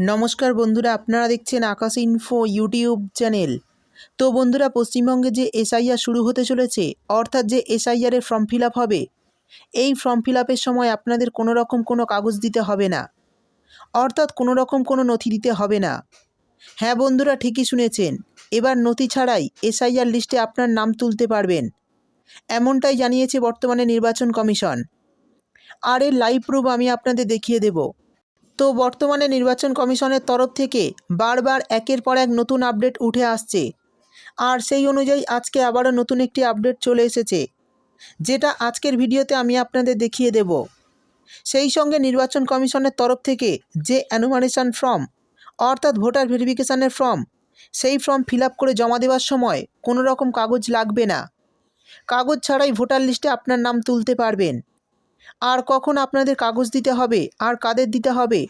নমস্কার বন্ধুরা, আপনারা দেখছেন আকাশ ইনফো ইউটিউব চ্যানেল তো বন্ধুরা, পশ্চিমবঙ্গে যে এসআইআর শুরু হতে চলেছে, অর্থাৎ যে এসআইআরের ফর্ম ফিল হবে, এই ফর্ম ফিল সময় আপনাদের কোনো রকম কোনো কাগজ দিতে হবে না। অর্থাৎ কোনো রকম কোনো নথি দিতে হবে না। হ্যাঁ বন্ধুরা, ঠিকই শুনেছেন। এবার নথি ছাড়াই এসআইআর লিস্টে আপনার নাম তুলতে পারবেন। এমনটাই জানিয়েছে বর্তমানে নির্বাচন কমিশন। আর এর লাইভ প্রুফ আমি আপনাদের দেখিয়ে দেবো। তো বর্তমানে নির্বাচন কমিশনের তরফ থেকে বারবার একের পর এক নতুন আপডেট উঠে আসছে। আর সেই অনুযায়ী আজকে আবারও নতুন একটি আপডেট চলে এসেছে, যেটা আজকের ভিডিওতে আমি আপনাদের দেখিয়ে দেব। সেই সঙ্গে নির্বাচন কমিশনের তরফ থেকে যে অ্যানুমারেশন ফর্ম, অর্থাৎ ভোটার ভেরিফিকেশানের ফর্ম, সেই ফর্ম ফিল করে জমা দেওয়ার সময় কোনো রকম কাগজ লাগবে না। কাগজ ছাড়াই ভোটার লিস্টে আপনার নাম তুলতে পারবেন। আর কখন আপনাদের কাগজ দিতে হবে, আর কাদের দিতে হবে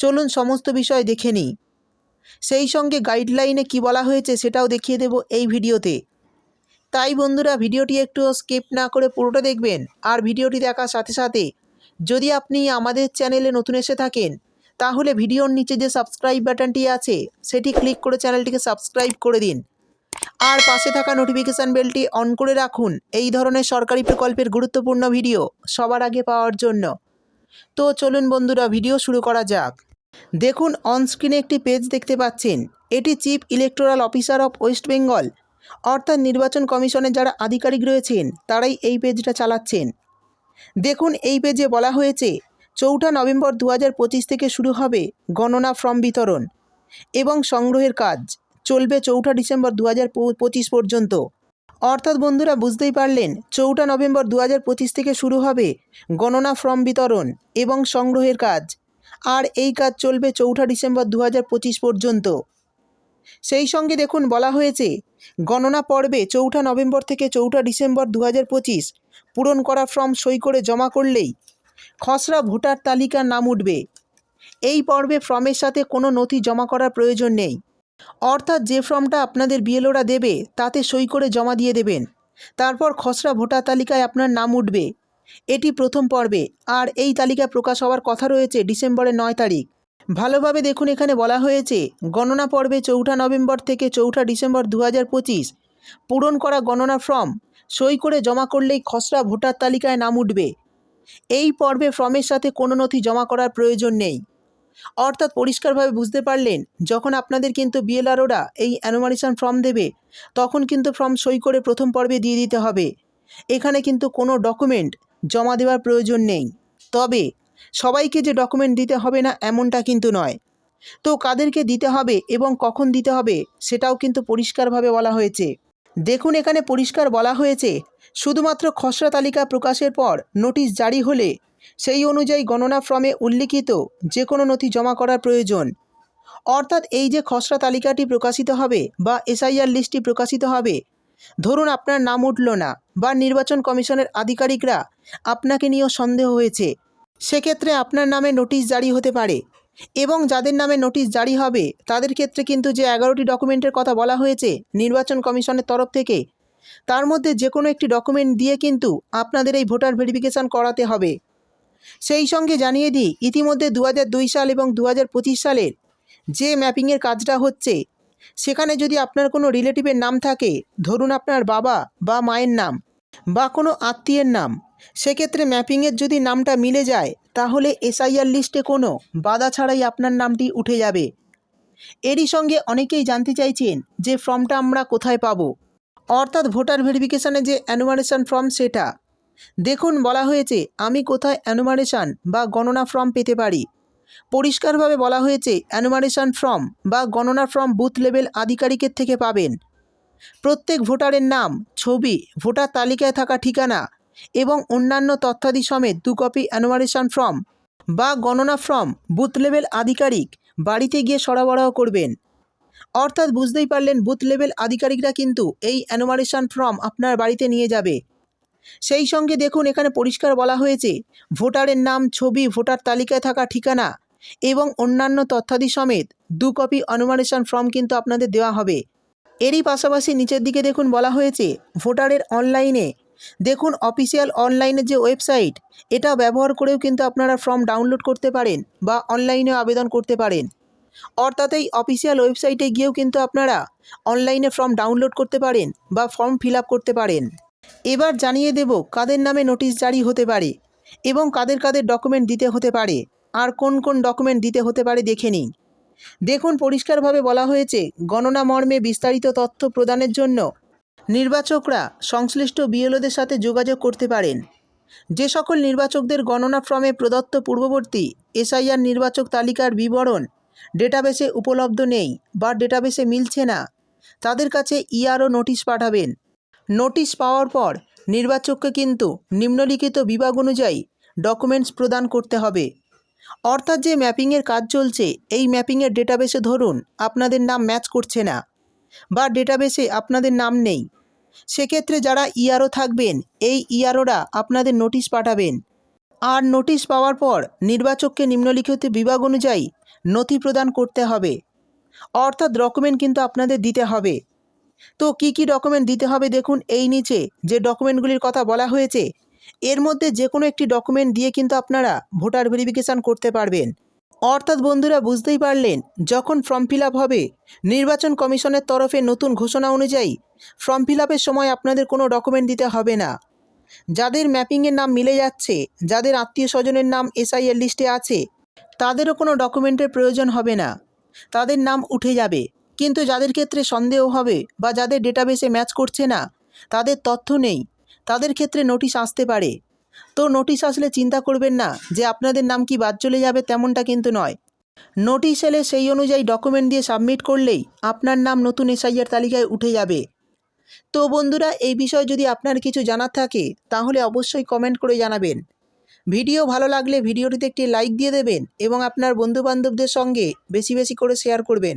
চলুন সমস্ত বিষয় দেখে নিই। সেই সঙ্গে গাইডলাইনে কি বলা হয়েছে সেটাও দেখিয়ে দেব এই ভিডিওতে। তাই বন্ধুরা, ভিডিওটি একটু স্কিপ না করে পুরোটা দেখবেন আর ভিডিওটি দেখার সাথে সাথে যদি আপনি আমাদের চ্যানেলে নতুন এসে থাকেন, তাহলে ভিডিওর নিচে যে সাবস্ক্রাইব বাটনটি আছে, সেটি ক্লিক করে চ্যানেলটিকে সাবস্ক্রাইব করে দিন। আর পাশে থাকা নোটিফিকেশান বেলটি অন করে রাখুন। এই ধরনের সরকারি প্রকল্পের গুরুত্বপূর্ণ ভিডিও সবার আগে পাওয়ার জন্য। তো চলুন বন্ধুরা ভিডিও শুরু করা যাক। দেখুন অনস্ক্রিনে একটি পেজ দেখতে পাচ্ছেন। এটি chief electoral officer of West Bengal অর্থাৎ নির্বাচন কমিশনের যারা আধিকারিক রয়েছেন, তারাই এই পেজটা চালাচ্ছেন। দেখুন, এই পেজে বলা হয়েছে, চৌঠা নভেম্বর দু হাজার পঁচিশ থেকে শুরু হবে গণনা ফর্ম বিতরণ এবং সংগ্রহের কাজ। চলবে চৌঠা ডিসেম্বর দু পর্যন্ত। অর্থাৎ বন্ধুরা বুঝতেই পারলেন, চৌঠা নভেম্বর দু থেকে শুরু হবে গণনা ফর্ম বিতরণ এবং সংগ্রহের কাজ। আর এই কাজ চলবে চৌঠা ডিসেম্বর দু পর্যন্ত। সেই সঙ্গে দেখুন, বলা হয়েছে, গণনা পর্বে চৌঠা নভেম্বর থেকে চৌঠা ডিসেম্বর দু পূরণ করা ফর্ম সই করে জমা করলেই খসড়া ভোটার তালিকার নাম উঠবে। এই পর্বে ফর্মের সাথে কোনো নথি জমা করার প্রয়োজন নেই। অর্থাৎ যে ফর্মটা আপনাদের বিএলওরা দেবে, তাতে সই করে জমা দিয়ে দেবেন। তারপর খসড়া ভোটার তালিকায় আপনার নাম উঠবে। এটি প্রথম পর্বে, আর এই তালিকা প্রকাশ হওয়ার কথা রয়েছে ডিসেম্বরের নয় তারিখ। ভালোভাবে দেখুন, এখানে বলা হয়েছে, গণনা পর্বে চৌঠা নভেম্বর থেকে চৌঠা ডিসেম্বর দু পঁচিশ। পূরণ করা গণনা ফর্ম, সই করে জমা করলেই খসড়া ভোটার তালিকায় নাম উঠবে। এই পর্বে ফর্মের সাথে কোনো নথি জমা করার প্রয়োজন নেই। অর্থাৎ পরিষ্কারভাবে বুঝতে পারলেন, যখন আপনাদের কিন্তু বিএলআরওরা এই অ্যানোমারেশন ফর্ম দেবে, তখন কিন্তু ফর্ম সই করে প্রথম পর্বে দিয়ে দিতে হবে। এখানে কিন্তু কোনো ডকুমেন্ট জমা দেওয়ার প্রয়োজন নেই। তবে, সবাইকে যে ডকুমেন্ট দিতে হবে না, এমনটা কিন্তু নয়। তো কাদেরকে দিতে হবে এবং কখন দিতে হবে, সেটাও কিন্তু পরিষ্কারভাবে বলা হয়েছে। দেখুন এখানে পরিষ্কার বলা হয়েছে, শুধুমাত্র খসড়া তালিকা প্রকাশের পর নোটিশ জারি হলে সেই অনুযায়ী গণনা ফর্মে উল্লিখিত যে কোনো নথি জমা করার প্রয়োজন। অর্থাৎ এই যে খসড়া তালিকাটি প্রকাশিত হবে বা এসআইআর লিস্টটি প্রকাশিত হবে, ধরুন আপনার নাম উঠল না বা নির্বাচন কমিশনের আধিকারিকরা আপনাকে নিয়েও সন্দেহ হয়েছে, সেক্ষেত্রে আপনার নামে নোটিশ জারি হতে পারে এবং যাদের নামে নোটিশ জারি হবে, তাদের ক্ষেত্রে কিন্তু যে এগারোটি ডকুমেন্টের কথা বলা হয়েছে নির্বাচন কমিশনের তরফ থেকে, তার মধ্যে যে কোনো একটি ডকুমেন্ট দিয়ে কিন্তু আপনাদের এই ভোটার ভেরিফিকেশান করাতে হবে। সেই সঙ্গে জানিয়ে দিই, ইতিমধ্যে দু সাল এবং দু হাজার পঁচিশ সালের যে ম্যাপিংয়ের কাজটা হচ্ছে, সেখানে যদি আপনার কোনো রিলেটিভের নাম থাকে, ধরুন আপনার বাবা বা মায়ের নাম বা কোনো আত্মীয়ের নাম, সেক্ষেত্রে ম্যাপিংয়ের যদি নামটা মিলে যায়, তাহলে এসআইআর লিস্টে কোনো বাধা ছাড়াই আপনার নামটি উঠে যাবে। এরই সঙ্গে অনেকেই জানতে চাইছেন যে ফর্মটা আমরা কোথায় পাবো। অর্থাৎ ভোটার ভেরিফিকেশানে যে অ্যানুমারেশন ফর্ম সেটা দেখুন বলা হয়েছে, আমি কোথায় অ্যানুমারেশান বা গণনা ফর্ম পেতে পারি। পরিষ্কারভাবে বলা হয়েছে, অ্যানুমারেশন ফর্ম বা গণনা ফর্ম বুথ লেভেল আধিকারিকের থেকে পাবেন। প্রত্যেক ভোটারের নাম, ছবি, ভোটার তালিকায় থাকা ঠিকানা এবং অন্যান্য তথ্যাদি সমেত দু কপি অ্যানুমারেশন ফর্ম বা গণনা ফর্ম বুথ লেভেল আধিকারিক বাড়িতে গিয়ে সরবরাহ করবেন। অর্থাৎ বুঝতেই পারলেন, বুথ লেভেল আধিকারিকরা কিন্তু এই অ্যানুমারেশন ফর্ম আপনার বাড়িতে নিয়ে যাবে। সেই সঙ্গে দেখুন এখানে পরিষ্কার বলা হয়েছে, ভোটারের নাম, ছবি, ভোটার তালিকায় থাকা ঠিকানা এবং অন্যান্য তথ্যাদি সমেত দু কপি অনুমানেশন ফর্ম কিন্তু আপনাদের দেওয়া হবে। এরই পাশাপাশি নিচের দিকে দেখুন বলা হয়েছে, ভোটারের অনলাইনে দেখুন অফিসিয়াল অনলাইনের যে ওয়েবসাইট এটা ব্যবহার করেও কিন্তু আপনারা ফর্ম ডাউনলোড করতে পারেন বা অনলাইনে আবেদন করতে পারেন। অর্থাৎ এই অফিসিয়াল ওয়েবসাইটে গিয়েও কিন্তু আপনারা অনলাইনে ফর্ম ডাউনলোড করতে পারেন বা ফর্ম ফিল করতে পারেন। এবার জানিয়ে দেব কাদের নামে নোটিশ জারি হতে পারে এবং কাদের কাদের ডকুমেন্ট দিতে হতে পারে আর কোন কোন ডকুমেন্ট দিতে হতে পারে দেখে নিই দেখুন পরিষ্কারভাবে বলা হয়েছে, গণনা মর্মে বিস্তারিত তথ্য প্রদানের জন্য নির্বাচকরা সংশ্লিষ্ট বিএলওদের সাথে যোগাযোগ করতে পারেন। যে সকল নির্বাচকদের গণনা ফর্মে প্রদত্ত পূর্ববর্তী এসআইআর নির্বাচক তালিকার বিবরণ ডেটাবেসে উপলব্ধ নেই বা ডেটাবেসে মিলছে না, তাদের কাছে ইআরও নোটিশ পাঠাবেন। নোটিশ পাওয়ার পর নির্বাচককে কিন্তু নিম্নলিখিত বিভাগ অনুযায়ী ডকুমেন্টস প্রদান করতে হবে। অর্থাৎ যে ম্যাপিংয়ের কাজ চলছে, এই ম্যাপিংয়ের ডেটাবেসে ধরুন আপনাদের নাম ম্যাচ করছে না বা ডেটাবেসে আপনাদের নাম নেই। সেক্ষেত্রে যারা ইআরও থাকবেন, এই ইআরওরা আপনাদের নোটিশ পাঠাবেন। আর নোটিশ পাওয়ার পর নির্বাচককে নিম্নলিখিত বিভাগ অনুযায়ী নথি প্রদান করতে হবে। অর্থাৎ ডকুমেন্ট কিন্তু আপনাদের দিতে হবে। তো কি কি ডকুমেন্ট দিতে হবে দেখুন এই নিচে, যে ডকুমেন্টগুলির কথা বলা হয়েছে। এর মধ্যে যে কোনো একটি ডকুমেন্ট দিয়ে কিন্তু আপনারা ভোটার ভেরিফিকেশান করতে পারবেন। অর্থাৎ বন্ধুরা বুঝতেই পারলেন, যখন ফর্ম ফিল হবে, নির্বাচন কমিশনের তরফে নতুন ঘোষণা অনুযায়ী ফর্ম ফিল সময় আপনাদের কোনো ডকুমেন্ট দিতে হবে না। যাদের ম্যাপিংয়ের নাম মিলে যাচ্ছে, যাদের আত্মীয় স্বজনের নাম এসআইএর লিস্টে আছে, তাদেরও কোনো ডকুমেন্টের প্রয়োজন হবে না। তাদের নাম উঠে যাবে। কিন্তু যাদের ক্ষেত্রে সন্দেহ হবে বা যাদের ডেটাবেসে ম্যাচ করছে না, তাদের তথ্য নেই। তাদের ক্ষেত্রে নোটিশ আসতে পারে। তো নোটিশ আসলে চিন্তা করবেন না যে আপনাদের নাম কি বাদ চলে যাবে তেমনটা কিন্তু নয়। নোটিশ এলে সেই অনুযায়ী ডকুমেন্ট দিয়ে সাবমিট করলেই আপনার নাম নতুন এসআইআর তালিকায় উঠে যাবে। তো বন্ধুরা, এই বিষয়ে যদি আপনার কিছু জানার থাকে, তাহলে অবশ্যই কমেন্ট করে জানাবেন। ভিডিও ভালো লাগলে ভিডিওটিতে একটি লাইক দিয়ে দেবেন এবং আপনার বন্ধুবান্ধবদের সঙ্গে বেশি বেশি করে শেয়ার করবেন।